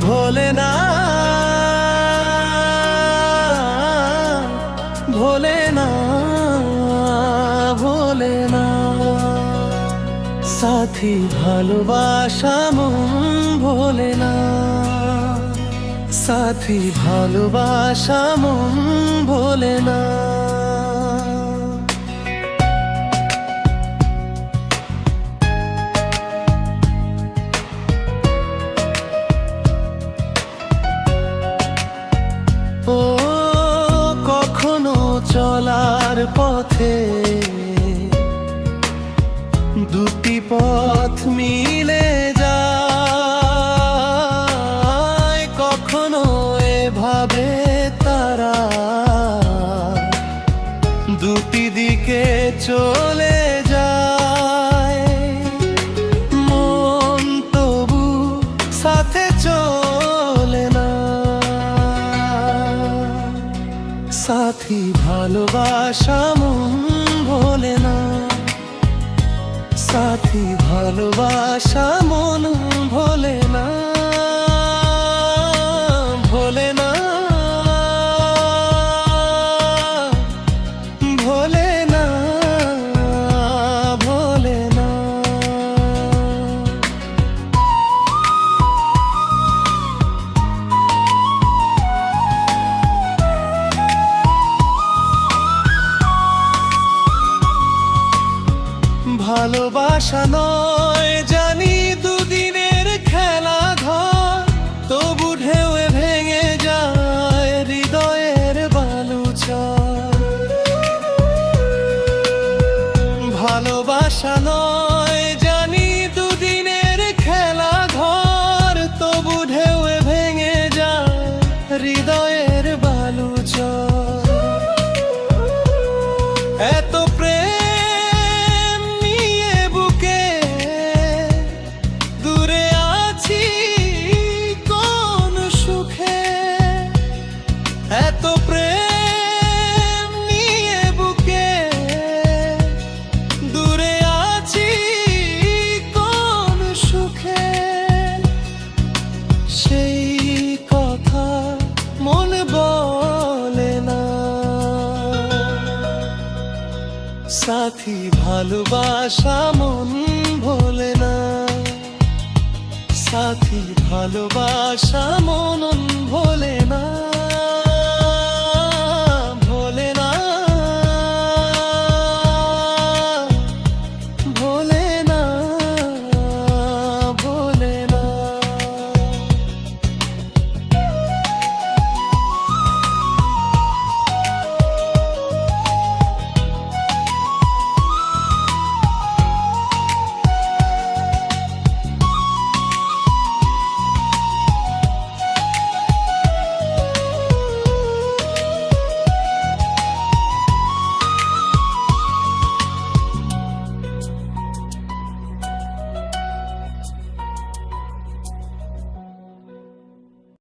ভোলে না ভোলে না ভোলে না সাথী ভালোবাসা মন ভোলে না সাথী ভালোবাসা মন ভোলে ও কখনো চলার পথে দুটি পথ মিলে যায়। কখনো এভাবে তারা দুটি দিকে চলে সাথী ভালোবাসা মন ভোলে না? সাথী ভালোবাসা মন ভোলে না? ভালোবাসা নয় জানি দুদিনের খেলা ঘর তবু ঢেউ ভেঙে যায় হৃদয়ের বালুচা ভালোবাসা নয় সাথী ভালোবাসা মন ভোলে না। সাথী ভালোবাসা মন ভোলে না।